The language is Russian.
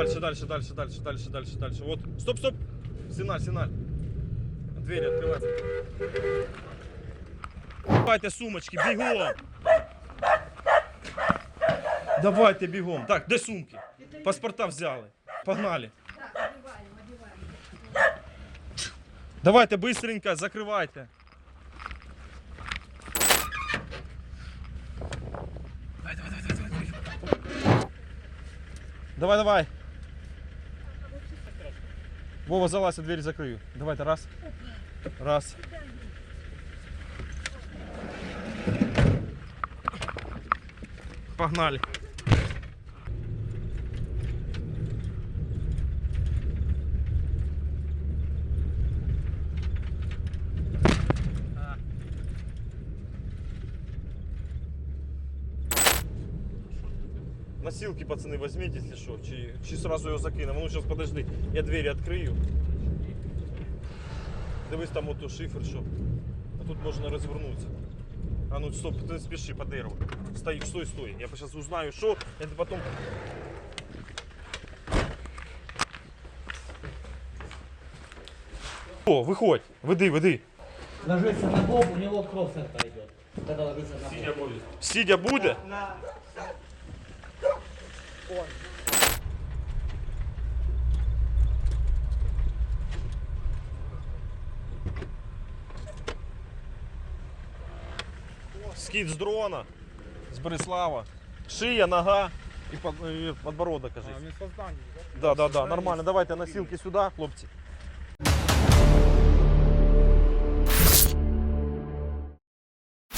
Дальше, дальше, дальше, дальше, дальше, дальше, дальше. Вот. Стоп, стоп. Сигналь, сигналь. Двери открываются. Давайте сумочки, бегом. Давайте бегом. Так, де сумки? Паспорта взяли. Погнали. Давайте быстренько, закривайте. Давай, давай, давай, давай. Давай, давай. Вова, залазь, я дверь закрою. Давайте, раз. Раз. Погнали. Носилки, пацаны, возьмите, если что. Чи, чи сразу його закинемо. Ну, сейчас, подожди, я двері відкрию. Дивись там ото шифер, що. А тут можна розвернутися. А ну стоп, ти не спіши по дереву. Стой, стой, стой. Я сейчас узнаю, що, я потом... О, виходь, веди, веди. Ложится на бок, у него кровь изо рта идет. Когда ложится на бок. Сидя? Скид з дрона, з Борислава. Шия, нога і подбородок, кажись. А, місцездання, Да, да, да, нормально. Давайте носилки сюди, хлопці.